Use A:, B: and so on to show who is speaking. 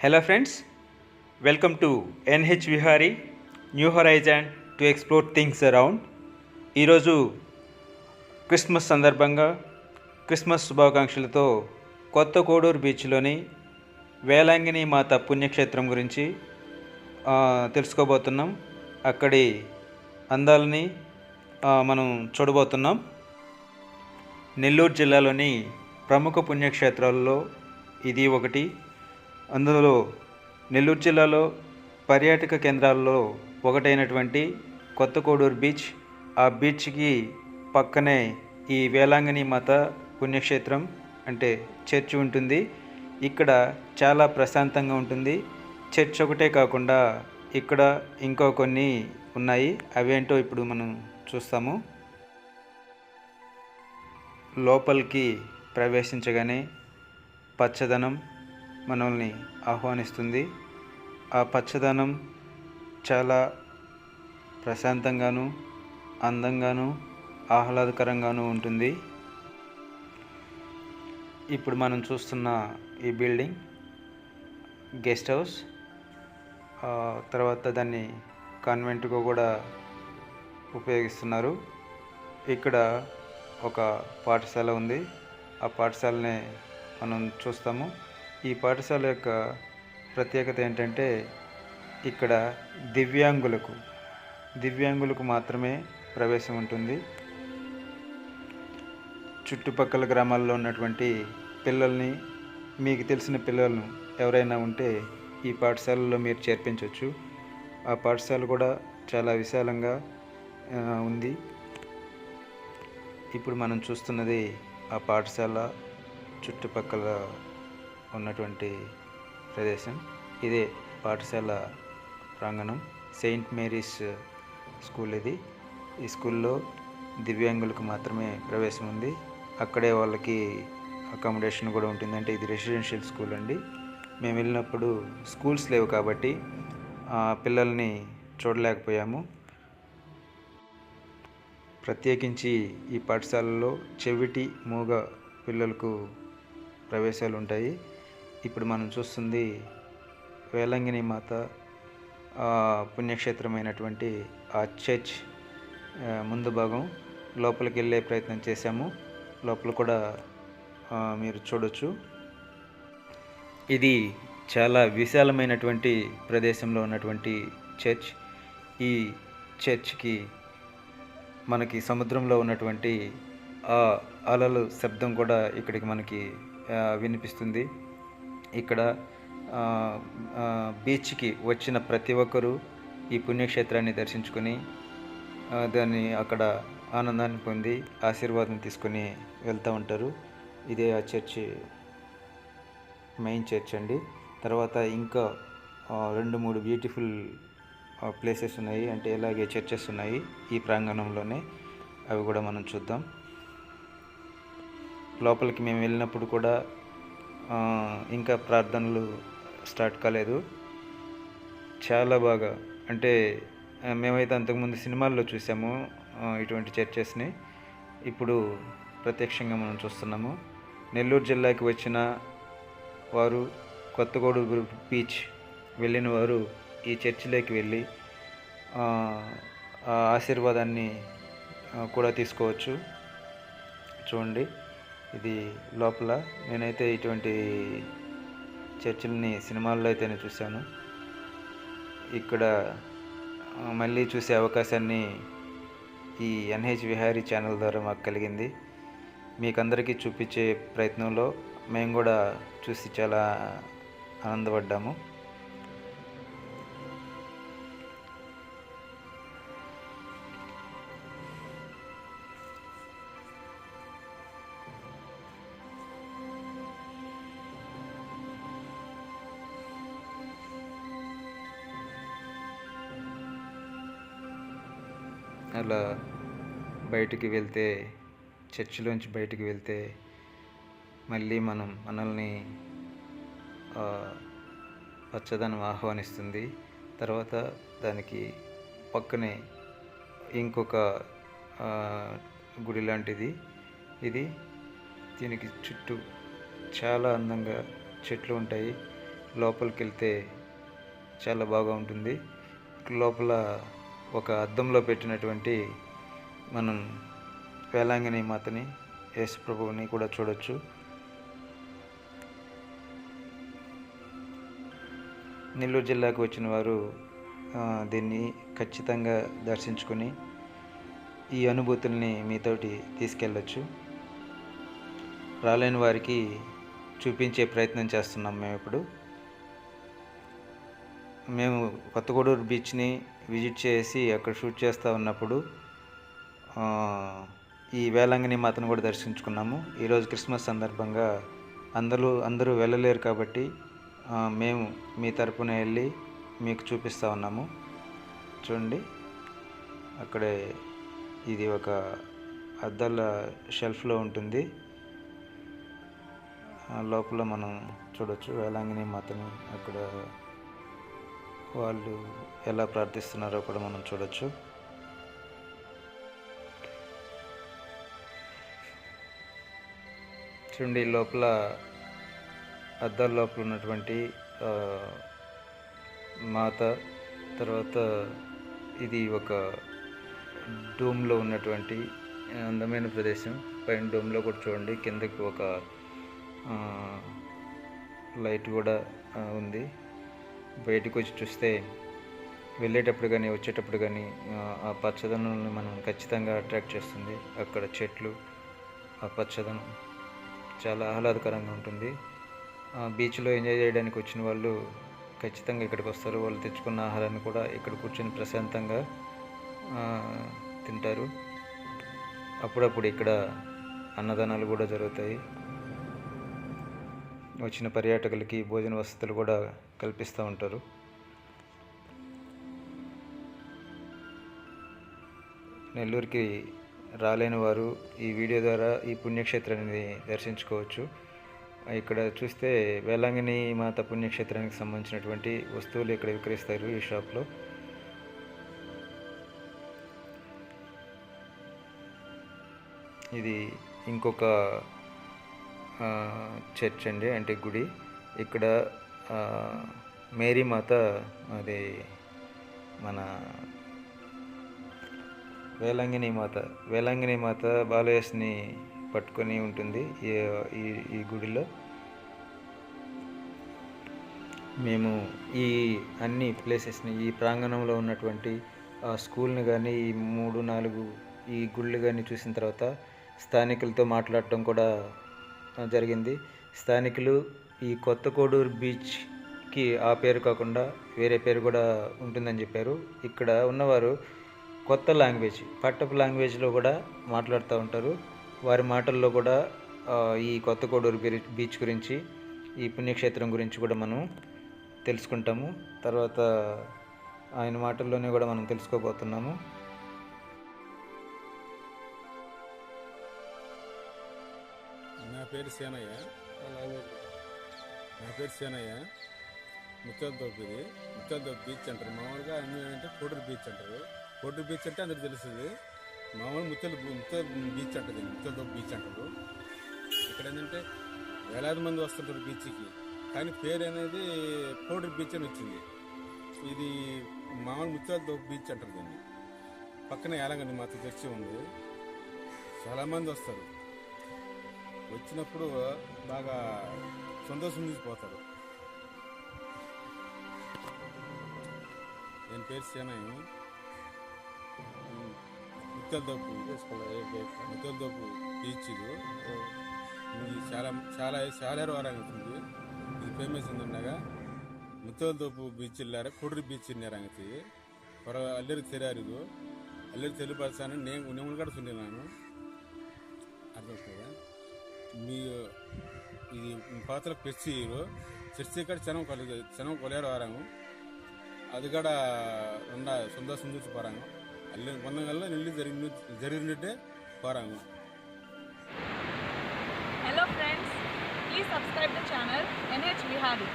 A: Hello friends welcome to NH Vihari new horizon to explore things around ఈరోజు Christmas సందర్భంగా Christmas శుభాకాంక్షలతో కొత్త కోడూరు బీచ్లోని వేలాంగిని మాత పుణ్యక్షేత్రం గురించి తెలుసుకోబోతున్నాం. అక్కడి అందాలని మనం చూడబోతున్నాం. నెల్లూరు జిల్లాలోని ప్రముఖ పుణ్యక్షేత్రాల్లో ఇది ఒకటి. అందులో నెల్లూరు జిల్లాలో పర్యాటక కేంద్రాల్లో ఒకటైనటువంటి కొత్త కోడూరు బీచ్. ఆ బీచ్కి పక్కనే ఈ వేలాంగణి మాత పుణ్యక్షేత్రం అంటే చర్చ్ ఉంటుంది. ఇక్కడ చాలా ప్రశాంతంగా ఉంటుంది. చర్చ్ ఒకటే కాకుండా ఇక్కడ ఇంకో కొన్ని ఉన్నాయి. అవేంటో ఇప్పుడు మనం చూస్తాము. లోపలికి ప్రవేశించగానే పచ్చదనం మనల్ని ఆహ్వానిస్తుంది. ఆ పచ్చదనం చాలా ప్రశాంతంగాను అందంగాను ఆహ్లాదకరంగాను ఉంటుంది. ఇప్పుడు మనం చూస్తున్న ఈ బిల్డింగ్ గెస్ట్ హౌస్. తర్వాత దాన్ని కాన్వెంట్గా కూడా ఉపయోగిస్తున్నారు. ఇక్కడ ఒక పాఠశాల ఉంది. ఆ పాఠశాలని మనం చూస్తాము. ఈ పాఠశాల యొక్క ప్రత్యేకత ఏంటంటే ఇక్కడ దివ్యాంగులకు దివ్యాంగులకు మాత్రమే ప్రవేశం ఉంటుంది. చుట్టుపక్కల గ్రామాల్లో ఉన్నటువంటి పిల్లల్ని మీకు తెలిసిన పిల్లలను ఎవరైనా ఉంటే ఈ పాఠశాలలో మీరు చేర్పించవచ్చు ఆ పాఠశాల కూడా చాలా విశాలంగా ఉంది. ఇప్పుడు మనం చూస్తున్నది ఆ పాఠశాల చుట్టుపక్కల ఉన్నటువంటి ప్రదేశం. ఇదే పాఠశాల ప్రాంగణం. సెయింట్ మేరీస్ స్కూల్ ఇది. ఈ స్కూల్లో దివ్యాంగులకు మాత్రమే ప్రవేశం ఉంది. అక్కడే వాళ్ళకి అకామిడేషన్ కూడా ఉంటుంది అంటే ఇది రెసిడెన్షియల్ స్కూల్ అండి. మేము వెళ్ళినప్పుడు స్కూల్స్ లేవు కాబట్టి పిల్లల్ని చూడలేకపోయాము. ప్రత్యేకించి ఈ పాఠశాలలో చెవిటి మూగ పిల్లలకు ప్రవేశాలు ఉంటాయి. ఇప్పుడు మనం చూస్తుంది వేలంగిని మాత ఆ, పుణ్యక్షేత్రమైనటువంటి ఆ చర్చ్ ముందు భాగం లోపలికి వెళ్ళే ప్రయత్నం చేశాము. లోపల కూడా మీరు చూడొచ్చు. ఇది చాలా విశాలమైనటువంటి ప్రదేశంలో ఉన్నటువంటి చర్చ్. ఈ చర్చ్కి మనకి సముద్రంలో ఉన్నటువంటి ఆ అలలు శబ్దం కూడా ఇక్కడికి మనకి వినిపిస్తుంది. ఇక్కడ బీచ్కి వచ్చిన ప్రతి ఒక్కరూ ఈ పుణ్యక్షేత్రాన్ని దర్శించుకొని దాన్ని అక్కడ ఆనందాన్ని పొంది ఆశీర్వాదం తీసుకొని వెళ్తూ ఉంటారు. ఇదే ఆ చర్చి మెయిన్ చర్చ్ అండి. తర్వాత ఇంకా రెండు మూడు బ్యూటిఫుల్ ప్లేసెస్ ఉన్నాయి. అంటే ఇలాగే చర్చెస్ ఉన్నాయి ఈ ప్రాంగణంలోనే అవి కూడా మనం చూద్దాం. లోపలికి మేము వెళ్ళినప్పుడు కూడా ఇంకా ప్రార్థనలు స్టార్ట్ కాలేదు. చాలా బాగా. అంటే మేమైతే అంతకుముందు సినిమాల్లో చూసాము ఇటువంటి చర్చెస్ని. ఇప్పుడు ప్రత్యక్షంగా మనం చూస్తున్నాము. నెల్లూరు జిల్లాకి వచ్చిన వారు కొత్తగూడూరు బీచ్ వెళ్ళిన వారు ఈ చర్చిలోకి వెళ్ళి ఆ, ఆశీర్వాదాన్ని కూడా తీసుకోవచ్చు. చూడండి. ఇది లోపల నేనైతే ఇటువంటి చర్చిల్ని సినిమాల్లో అయితేనే చూశాను. ఇక్కడ మళ్ళీ చూసే అవకాశాన్ని ఈ ఎన్హెచ్ విహారీ ఛానల్ ద్వారా మాకు కలిగింది. మీకు అందరికీ చూపించే ప్రయత్నంలో మేము కూడా చూసి చాలా ఆనందపడ్డాము. అలా బయటికి వెళ్తే చర్చిలోంచి బయటికి వెళ్తే మళ్ళీ మనం మనల్ని పచ్చదనం ఆహ్వానిస్తుంది. తర్వాత దానికి పక్కనే ఇంకొక గుడి లాంటిది. ఇది దీనికి చుట్టూ చాలా అందంగా చెట్లు ఉంటాయి. లోపలికి వెళ్తే చాలా బాగా ఉంటుంది. లోపల ఒక అద్దంలో పెట్టినటువంటి మనం వేలాంగిని మాతని యేసుప్రభువుని కూడా చూడొచ్చు. నెల్లూరు జిల్లాకు వచ్చిన వారు దీన్ని ఖచ్చితంగా దర్శించుకొని ఈ అనుభూతుల్ని మీతోటి తీసుకెళ్ళొచ్చు. రాలేని వారికి చూపించే ప్రయత్నం చేస్తున్నాం మేము ఇప్పుడు మేము కొత్తగూడూరు బీచ్ని విజిట్ చేసి అక్కడ షూట్ చేస్తూ ఉన్నప్పుడు ఈ వేలంగిని మాతను కూడా దర్శించుకున్నాము. ఈరోజు క్రిస్మస్ సందర్భంగా అందరూ అందరూ వెళ్ళలేరు కాబట్టి మేము మీ తరపున వెళ్ళి మీకు చూపిస్తూ ఉన్నాము. చూడండి అక్కడే ఇది ఒక అద్దాల షెల్ఫ్లో ఉంటుంది. లోపల మనం చూడొచ్చు వేలాంగిని మాతని. అక్కడ వాళ్ళు ఎలా ప్రార్థిస్తున్నారో కూడా మనం చూడొచ్చు. చూడండి లోపల అద్దాల లోపల ఉన్నటువంటి మాత తర్వాత ఇది ఒక డూమ్లో ఉన్నటువంటి అందమైన ప్రదేశం. పైన డూమ్లో కూడా చూడండి కిందకి ఒక లైట్ కూడా ఉంది. బయటకు వచ్చి చూస్తే వెళ్ళేటప్పుడు కానీ వచ్చేటప్పుడు కానీ ఆ, పచ్చదనాన్ని మనం ఖచ్చితంగా అట్రాక్ట్ చేస్తుంది. అక్కడ చెట్లు ఆ పచ్చదనం చాలా ఆహ్లాదకరంగా ఉంటుంది. ఆ, బీచ్లో ఎంజాయ్ చేయడానికి వచ్చిన వాళ్ళు ఖచ్చితంగా ఇక్కడికి వస్తారు. వాళ్ళు తెచ్చుకున్న ఆహారాన్ని కూడా ఇక్కడ కూర్చొని ప్రశాంతంగా తింటారు. అప్పుడప్పుడు ఇక్కడ అన్నదానాలు కూడా జరుగుతాయి. వచ్చిన పర్యాటకులకి భోజన వసతులు కూడా కల్పిస్తూ ఉంటారు. నెల్లూరుకి రాలేని వారు ఈ వీడియో ద్వారా ఈ పుణ్యక్షేత్రాన్ని దర్శించుకోవచ్చు. ఇక్కడ చూస్తే వేలాంగిని మాత పుణ్యక్షేత్రానికి సంబంధించినటువంటి వస్తువులు ఇక్కడ విక్రయిస్తారు ఈ షాప్లో. ఇది ఇంకొక చర్చ్ అండి అంటే గుడి. ఇక్కడ మేరీ మాత అది మన వేలాంగిని మాత వేలాంగిని మాత బాలయస్ని పట్టుకొని ఉంటుంది ఈ ఈ గుడిలో. మేము ఈ అన్ని ప్లేసెస్ని ఈ ప్రాంగణంలో ఉన్నటువంటి ఆ స్కూల్ని కానీ ఈ మూడు నాలుగు ఈ గుళ్ళు కానీ చూసిన తర్వాత స్థానికులతో మాట్లాడటం కూడా జరిగింది. స్థానికులు ఈ కొత్త కోడూరు బీచ్కి ఆ పేరు కాకుండా వేరే పేరు కూడా ఉంటుందని చెప్పారు. ఇక్కడ ఉన్నవారు కొత్త లాంగ్వేజ్ పట్టపు లాంగ్వేజ్లో కూడా మాట్లాడుతూ ఉంటారు. వారి మాటల్లో కూడా ఈ కొత్త కోడూరు బీచ్ గురించి ఈ పుణ్యక్షేత్రం గురించి కూడా మనం తెలుసుకుంటాము. తర్వాత ఆయన మాటల్లోనే కూడా మనం తెలుసుకోబోతున్నాము.
B: నా పేరు సేనయ్య. నా పేరు సేనయ్య. ముత్యాల తోపు ఇది ముత్యాల బీచ్ అంటారు. మామూలుగా అన్ని అంటే కోడూరు బీచ్ అంటారు. కోడూరు బీచ్ అంటే అందరికి తెలుస్తుంది. మామూలు ముత్యాల ముత్యాల బీచ్ అంటది. ముత్యాల బీచ్ అంటారు. ఇక్కడ ఏంటంటే వేలాది మంది వస్తుంటారు బీచ్కి. కానీ పేరు అనేది పౌడర్ బీచ్ అని వచ్చింది. ఇది మామూలు ముత్యాల బీచ్ అంటారు దీన్ని. పక్కన యాలంగని మాత్రం చర్చి ఉంది. చాలామంది వస్తారు. వచ్చినప్పుడు బాగా సంతోషం తీసిపోతారు నేను పేరు? సేనాయి ముత్తలదోపు ముత్తలదోపు బీచ్ ఇది ఇది చాలా చాలా చాలా వారంగతుంది ఇది ఫేమస్ ఉందన్నగా ಮುತ್ತಲ್ದೋಪು ಬೀಚ್ ಇಲ್ಲಾರೆ ಕುಡ್ರಿ ಬೀಚ್ ಇನ್ನೇರಂಗತಿ ಹೊರ ಅಲ್ಲಿರು ತೆರಾರಿದು ಅಲ್ಲಿರು తెలియపరచాను నేను నేను కూడా సుండే నాను అర్థమవుతుందా మీ ఇది పాత్ర పెచ్చి చర్చి కాడ చెనం కొలి చెనం కొలేరు వారాము అది కూడా ఉండ సంతోషం చూసి పోరాము వందల్లో నిల్లు జరిగి జరిగినట్టే కోరాము
C: hello friends please subscribe the channel NH Bihari